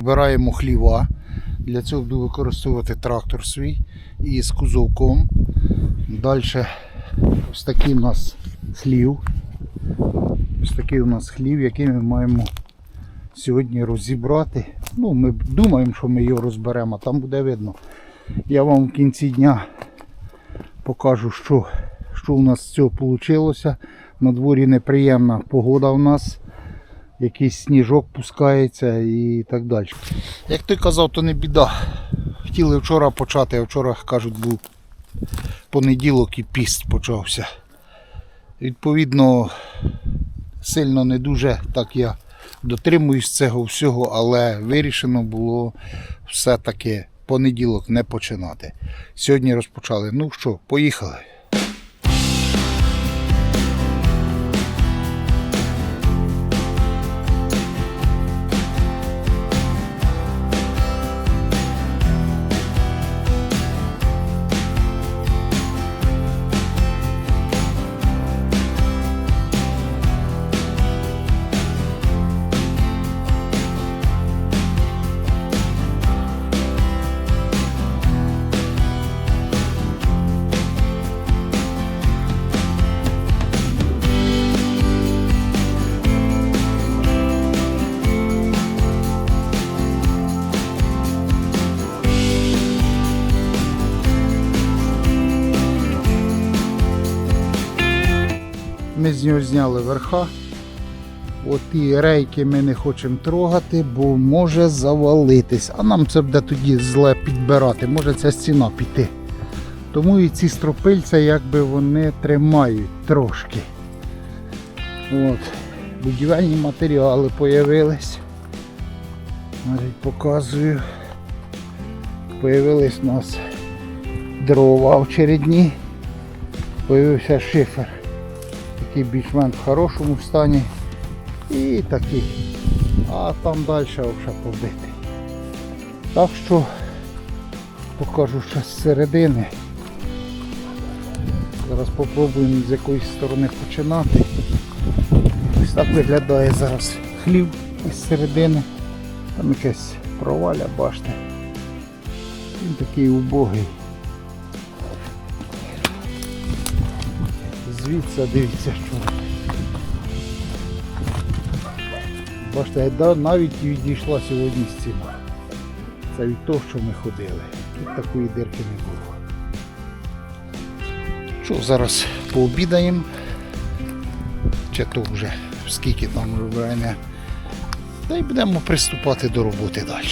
Збираємо хліва. Для цього буду використовувати трактор свій із кузовком. Далі ось такий у нас хлів. Ось такий у нас хлів, який ми маємо сьогодні розібрати. Ну, ми думаємо, що ми його розберемо, а там буде видно. Я вам в кінці дня покажу, що, що у нас з цього вийшло. На дворі неприємна погода у нас. Якийсь сніжок пускається і так далі. Як ти казав, то не біда. Хотіли вчора почати, а вчора, кажуть, був понеділок і піст почався. Відповідно, сильно не дуже так я дотримуюсь цього всього, але вирішено було все-таки понеділок не починати. Сьогодні розпочали. Ну що, поїхали. З нього зняли верха. От і рейки ми не хочемо трогати, бо може завалитись. А нам це буде тоді зле підбирати, може ця стіна піти. Тому і ці стропильця якби вони тримають трошки. От. Будівельні матеріали. Навіть показую. Появились у нас дрова очередні. Появився шифер такий більш-менш в хорошому стані. І такий. А там далі вже побитий. Так що покажу ще з середини. Зараз спробуємо з якоїсь сторони починати. Ось так виглядає зараз хлів із середини. Там якась проваля, бачите. Він такий убогий. Звідси дивіться, що. Бачите, навіть відійшла сьогодні стіна. Це від того, що ми ходили. Тут такої дирки не було. Що, зараз пообідаємо. Чи то вже скільки там вже. Та й будемо приступати до роботи далі.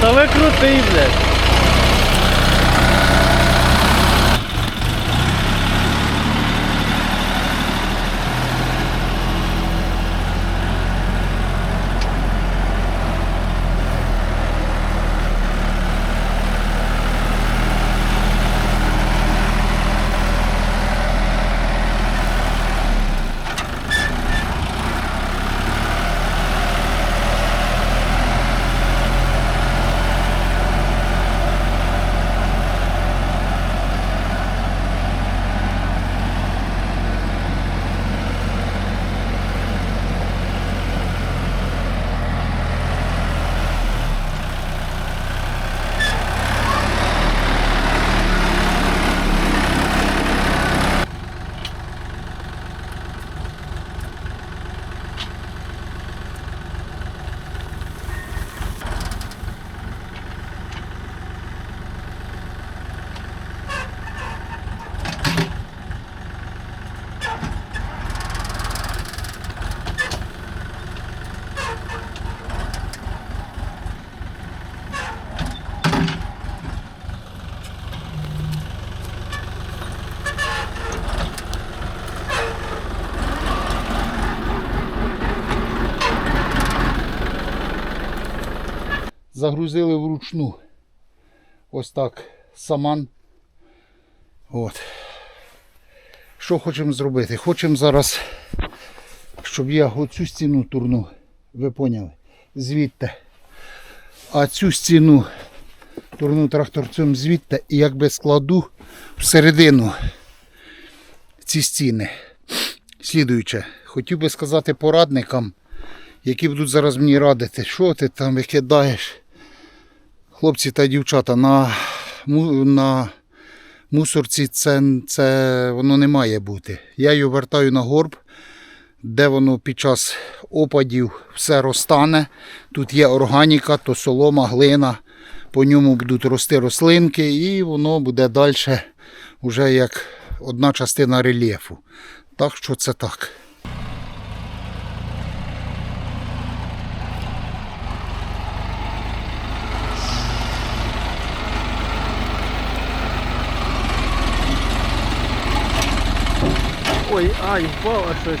Та ви крутий, блядь. Загрузили вручну. Ось так. Саман. От. Що хочемо зробити? Хочемо зараз, щоб я оцю стіну турнув. Ви поняли? Звідти. А цю стіну турну тракторцем звідти і якби складу всередину ці стіни. Слідуюче, хотів би сказати порадникам, які будуть зараз мені радити, що ти там викидаєш, хлопці та дівчата, на, на мусорці це, це воно не має бути. Я її вертаю на горб, де воно під час опадів все розтане. Тут є органіка, то солома, глина, по ньому будуть рости рослинки, і воно буде далі вже як одна частина рельєфу. Так що це так. Ой, ай, впало щось.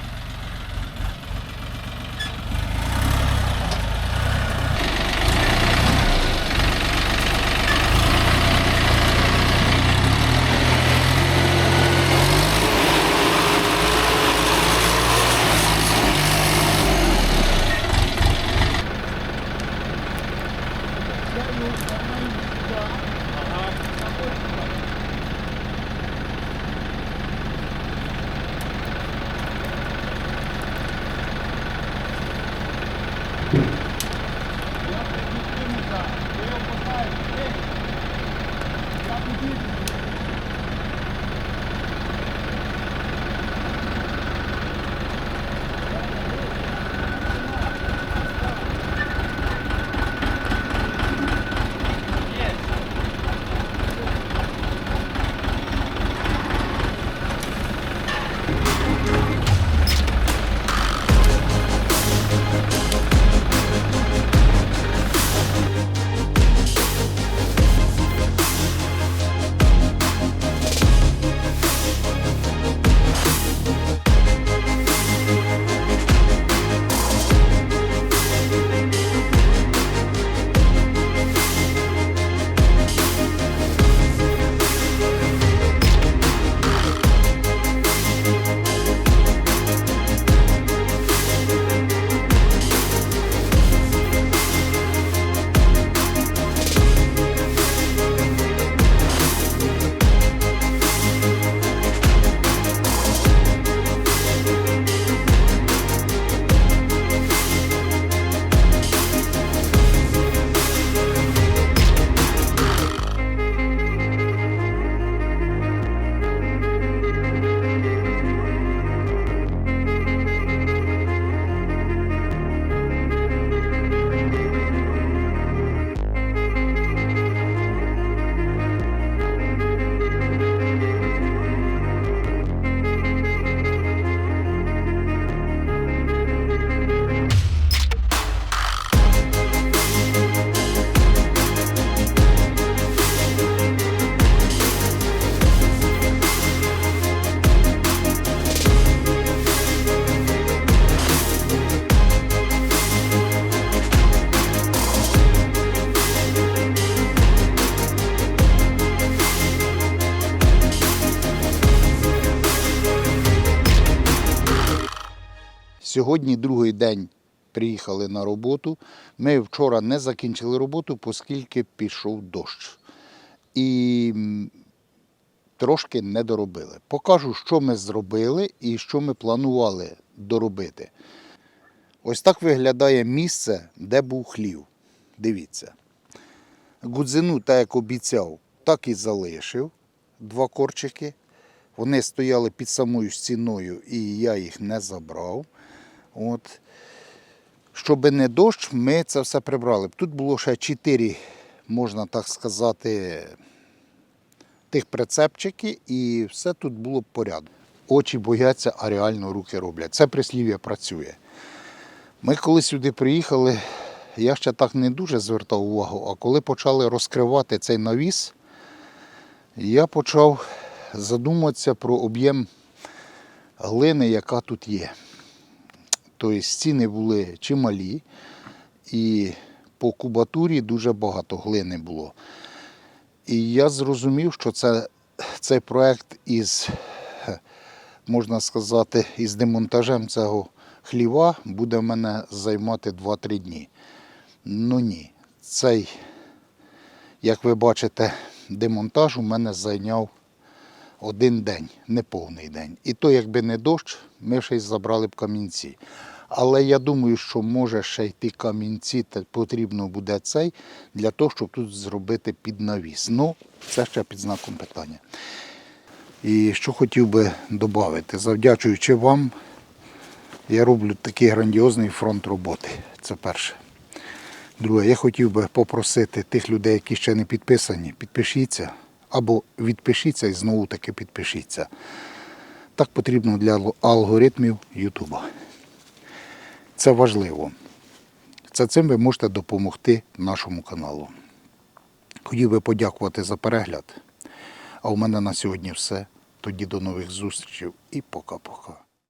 Сьогодні другий день приїхали на роботу. Ми вчора не закінчили роботу, оскільки пішов дощ. І трошки не доробили. Покажу, що ми зробили і що ми планували доробити. Ось так виглядає місце, де був хлів. Дивіться. Гудзину, так як обіцяв, так і залишив два корчики. Вони стояли під самою стіною, і я їх не забрав. От. Щоби не дощ, ми це все прибрали. Тут було ще чотири, можна так сказати, тих прицепчики, і все тут було порядок. Очі бояться, а реально руки роблять. Це прислів'я працює. Ми коли сюди приїхали, я ще так не дуже звертав увагу, а коли почали розкривати цей навіс, я почав задуматися про об'єм глини, яка тут є. Тобто стіни були чималі, і по кубатурі дуже багато глини було. І я зрозумів, що це, цей проект із, можна сказати, із демонтажем цього хліва буде в мене займати 2-3 дні. Ну ні, цей, як ви бачите, демонтаж у мене зайняв один день, не повний день. І то, якби не дощ, ми ще й забрали б камінці. Але я думаю, що може ще йти камінці, та потрібно буде цей для того, щоб тут зробити під навіс. Ну, це ще під знаком питання. І що хотів би додати, завдячуючи вам, я роблю такий грандіозний фронт роботи. Це перше. Друге, я хотів би попросити тих людей, які ще не підписані, підпишіться або відпишіться і знову таки підпишіться. Так потрібно для алгоритмів Ютуба. Це важливо. Це цим ви можете допомогти нашому каналу. Хотів би подякувати за перегляд. А у мене на сьогодні все. Тоді до нових зустрічей і пока-пока.